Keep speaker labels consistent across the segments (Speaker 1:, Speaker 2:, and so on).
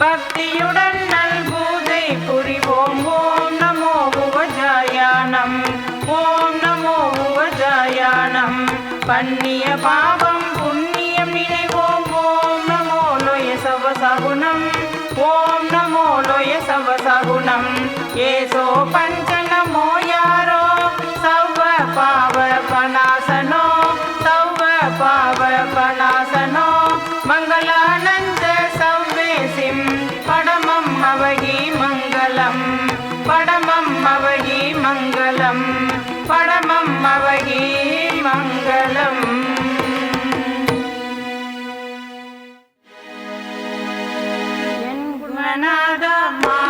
Speaker 1: பக்தியுடன் நல்பூதை புரிவோம். ஓம் நமோ உவஜாயானம் ஓம் நமோ உவஜாயானம் பண்ணிய பாவம் புண்ணியம் நினைவோம். ஓம் நமோ லோய சவசகுணம். ஓம் நமோ லோய சவசகுணம். ஏசோ பஞ்ச படமம் அவகி மங்களம். படமம் அவகி மங்களம். படமம் அவகி மங்களம். என்
Speaker 2: குணநாதமா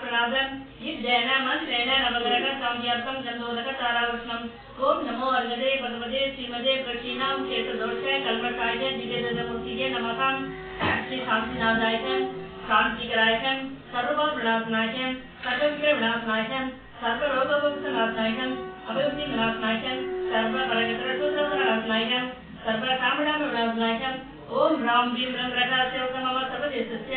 Speaker 2: प्राणादन इस दैनामन नैना नवग्रह काम्यार्थम गंधोदक तारावृष्णम ओम नमो अर्गदे भगवते श्रीमदे प्रचीनाम क्षेत्रदोषाय कल्मषाय निवेदनमूर्तिये नमः। श्री शांतिनाथाय शांतिकराय सर्वभावनाशनाय सर्वविघ्नविनाशनाय सर्वरोगमुक्तनाशनाय अभिवृद्धिविनाशनाय सर्वपरगतरसोदरनाशनाय सर्वकामनामविनाशनाय ओम राम भीम रंगराजा सर्वदेशस्य।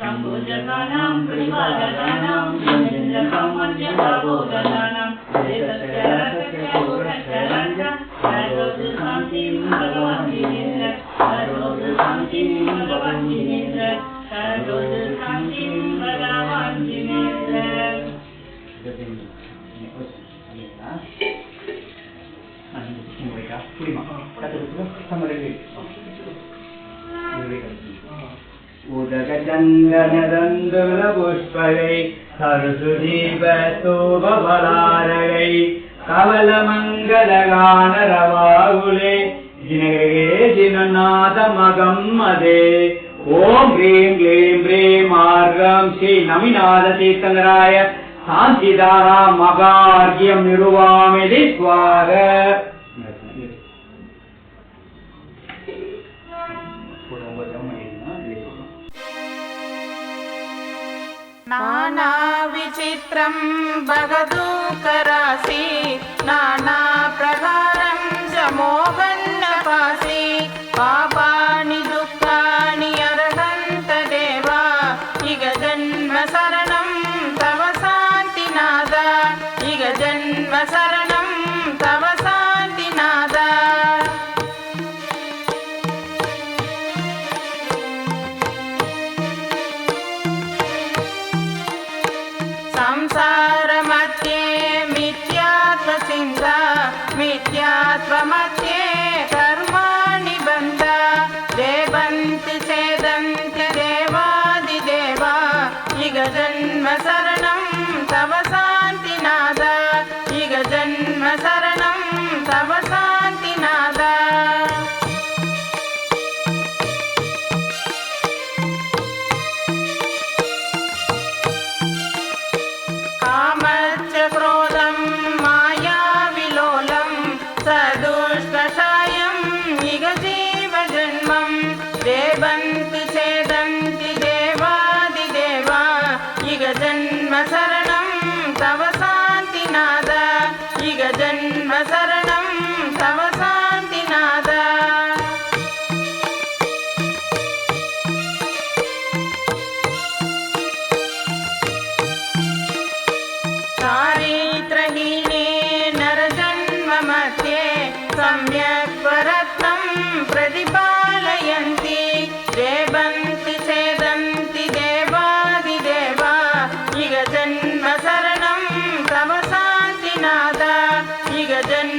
Speaker 2: சம்பூஜகானாம் பிரிவாதகானாம் சாமோஜகாபோதகானாம் தேசஸ்ய ரசஸ்ய பூரஸ்ய ரங்க சர்வோது சாந்திம் பகவான் ஜீவேந்திர சர்வோது சாந்திம் பகவான் ஜீவேந்திர சர்வோது சாந்திம்
Speaker 1: चन्दनदन्दुलपुष्पगै पुष्पले सरसुजीवशोभारयै कमलमङ्गलगानरवाहुले जिनगरे जिननाथमगम् मदे ॐ ह्रीं क्लीं प्रीं मार्गम् श्रीनमिनाथ तीर्तनराय शान्तिता मगार्ग्यम् निरुवामिति स्वाह नानाविचित्रं भगदूकरासि नानाप्रकारं च मोहन्नपासि पापानि दुःखानि अरहन्त देवा इग जन्म शरणं तव शान्तिनाद इग जन्म शरणं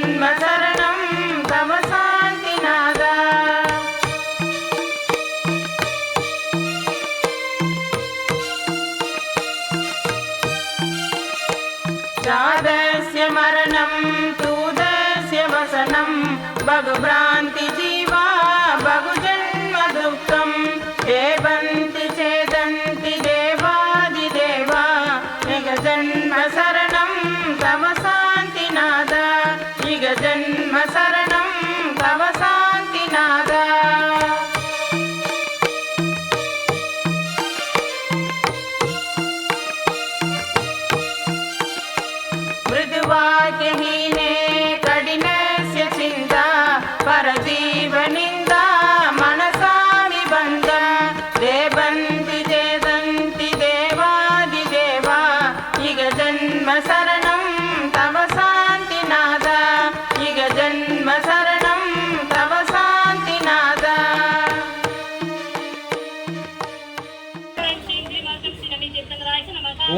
Speaker 1: مثلا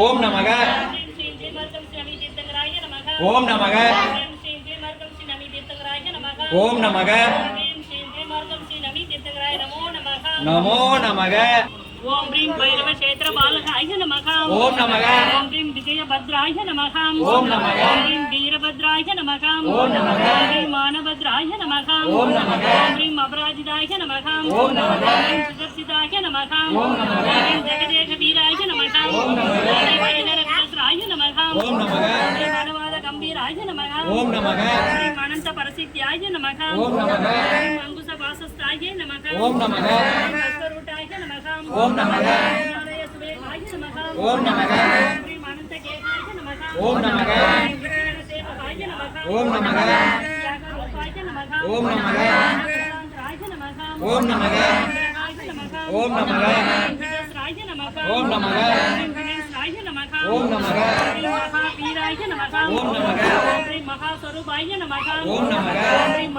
Speaker 3: ஓம் நமக
Speaker 4: ஓம் நமக
Speaker 2: ஓம் ஸ்ரீ ஸ்ரீ மார்க்கம் ஸ்ரீ நமி தீர்த்தகராய நமக
Speaker 4: ஓம் நமக
Speaker 2: ஓம் ஸ்ரீ ஸ்ரீ மார்க்கம் ஸ்ரீ நமி தீர்த்தகராய நமோ நமக
Speaker 4: நமோ நமக
Speaker 2: ஓம் ரீம் பைரவ கஷேத்திர பாலகாய நமக
Speaker 4: ஓம் நமக
Speaker 2: ஓம் ரீம் விஜயபத்ராய நமக
Speaker 4: ஓம் நமக
Speaker 2: ஓம் ரீம் வீரபத்ராய நமக
Speaker 4: ஓம் நமக
Speaker 2: ஓம் ரீம் மானபத்ராய நமக
Speaker 4: ஓம் நமக
Speaker 2: ஓம் ரீம் அபராஜிதாய நமக
Speaker 4: ஓம் நமக
Speaker 2: ஓம் ரீம் சுதர்சிதாய நமக
Speaker 4: ஓம் நமக
Speaker 2: ஓம் ரீம் ஜெகதேக வீராய நமக
Speaker 4: ஓம் நமக
Speaker 2: ஓம் ரீம் வைணர விலசராய நமக
Speaker 4: ஓம் நமக
Speaker 2: ஓம் ரீம் அனுவாத கம்பீராய நமக
Speaker 4: ஓம் நமக
Speaker 2: ஓம் ரீம் அனந்த பரசித்யாய நமக
Speaker 4: ஓம் நமக
Speaker 2: ஓம் ரீம் அங்குச வாசஸ்தாய நமக
Speaker 4: ஓம் நமக
Speaker 2: ஓம் ரீம் அஸ்வரூட்டாய நமக
Speaker 4: ஓம் நமக
Speaker 2: ஞானய சுவேகாய நமக
Speaker 4: ஓம் நமக
Speaker 2: ஓம் ரீம் அனந்த கேகாய நமக
Speaker 4: ஓம் நமக
Speaker 2: ஓம் நமக
Speaker 4: ஓம் நமக ஓம் நமக ஓம் நமக. ஓம் நமக. ஓம் நமக.
Speaker 2: மகாவீராய நமக
Speaker 4: ஓம் நமக.
Speaker 2: மகாஸ்வரூபாய நமக
Speaker 4: ஓம் நமக.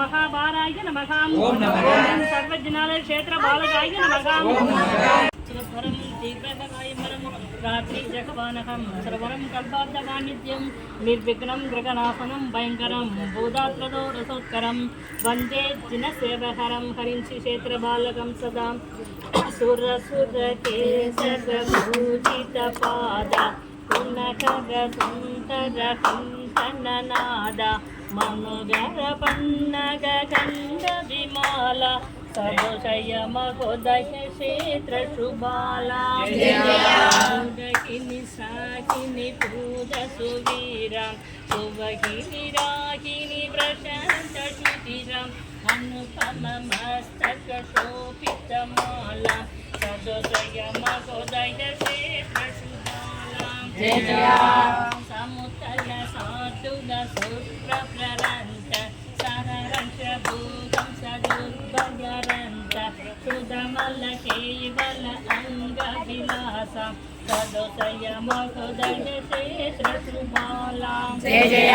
Speaker 2: மகாபாராய நமக
Speaker 4: ஓம் நமக.
Speaker 2: ஓம் சர்வஜனாலய க்ஷேத்திர பாலகாய நமக.
Speaker 4: ஓம் நமக.
Speaker 2: சுரஸ்வரம் தீர்க்ககாயமரம் ராத்திரி రాత్రి జగవానహం సర్వరం కల్పార్థవాణిత్యం నిర్విఘ్నం గృగనాశనం భయంకరం భూదాత్రదో రసోత్కరం వందే జిన సేవహరం హరించి క్షేత్రబాలకం సదా సురసురకేసరభూజితపాద పునకరసుందరకంతననాద మనుగర పన్నగ కండ విమాల तव शयमगोदयक्षेत्रशुबाला मुदकिनि साकिनि पूजसुवीरां सुभगिनि रागिनि प्रशान्तशुधिराम् अनुपममस्तकशोभितमालां तदोदयमगोदयक्षेत्रशुबालां जया। सा सदो जय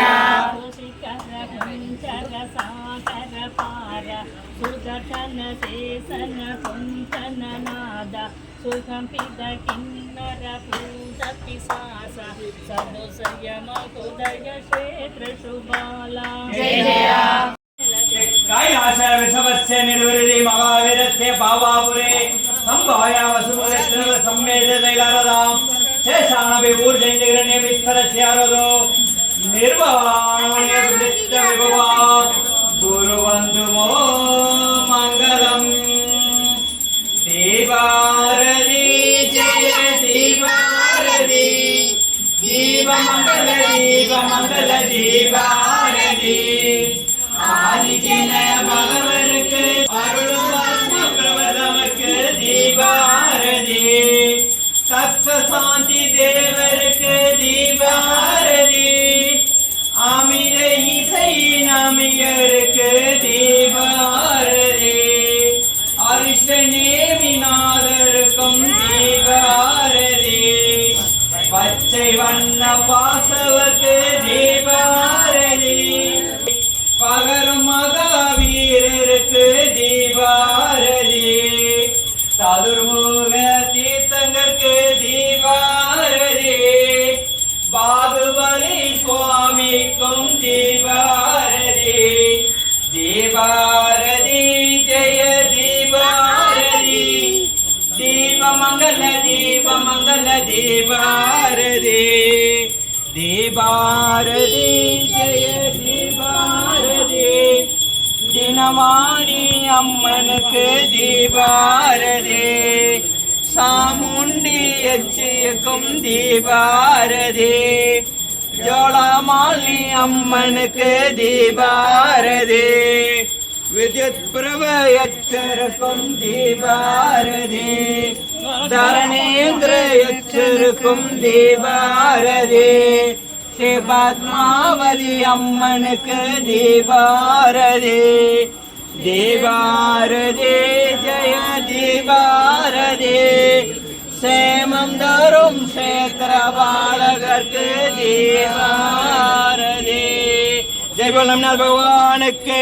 Speaker 2: सुदर्शन शेषन कुंचन नाद सुखम पिद किन्नर भूत पिशास सदो संयम क्षेत्र शुभाला जय जया काय
Speaker 4: आशा विषमस्य निर्वृति महावीरस्य भावापुरे சம்பாயாவசுமுகத்திரவ சம்மேத தைலாரதாம் சேஷானபி ஊர்ஜைந்திகர நியமிஸ்வரஸ்யாரதோ நிர்வாணய விதித்த விபவா குரு வந்துமோ மங்களம் தீபாரதி ஜெய தீபாரதி. தீபமங்கல தீபமங்கல தீபாரதி. ஆதிஜன பகவருக்கு அருள்வார் தீபாரதி. தத்த சாந்தி தேவருக்கு தீபாரதி. அமித இசை நமிகருக்கு தீபாரதி. அரிஷ்ட நேமிநாதருக்கும் தீபாரதி. பச்சை வண்ண பாசவர்க்கு தீபாரதி. பகரும் மகாவீரருக்கு தீபாரதி. சதுர்முக தீர்த்தங்கற்கு தீபாரதி. பாகுபலி சுவாமிக்கும் தீபாரதி. தீபாரதி ஜெய தீபாரதி. தீபமங்கல தீபமங்கல தீபாரதி. தீபாரதி ஜெய தீபாரதி தினவாணி அம்மனுக்கு தீபாரதே. சாமுண்டி எச்சியக்கும் தீபாரதே. ஜோளாமாலி அம்மனுக்கு தீபாரதே. வித்யுத் பிரபயச்சருக்கும் தீபாரதே. தரணேந்திர எச்சருக்கும் தீபாரதே. பத்மாவதி அம்மனுக்கு தீபாரதி. தீபாரதி ஜெய தீபாரதி. சேமம் தரும் சேத்திர பாலகர்க்கு தீபாரதி. ஜெய் போலம் பகவானுக்கு.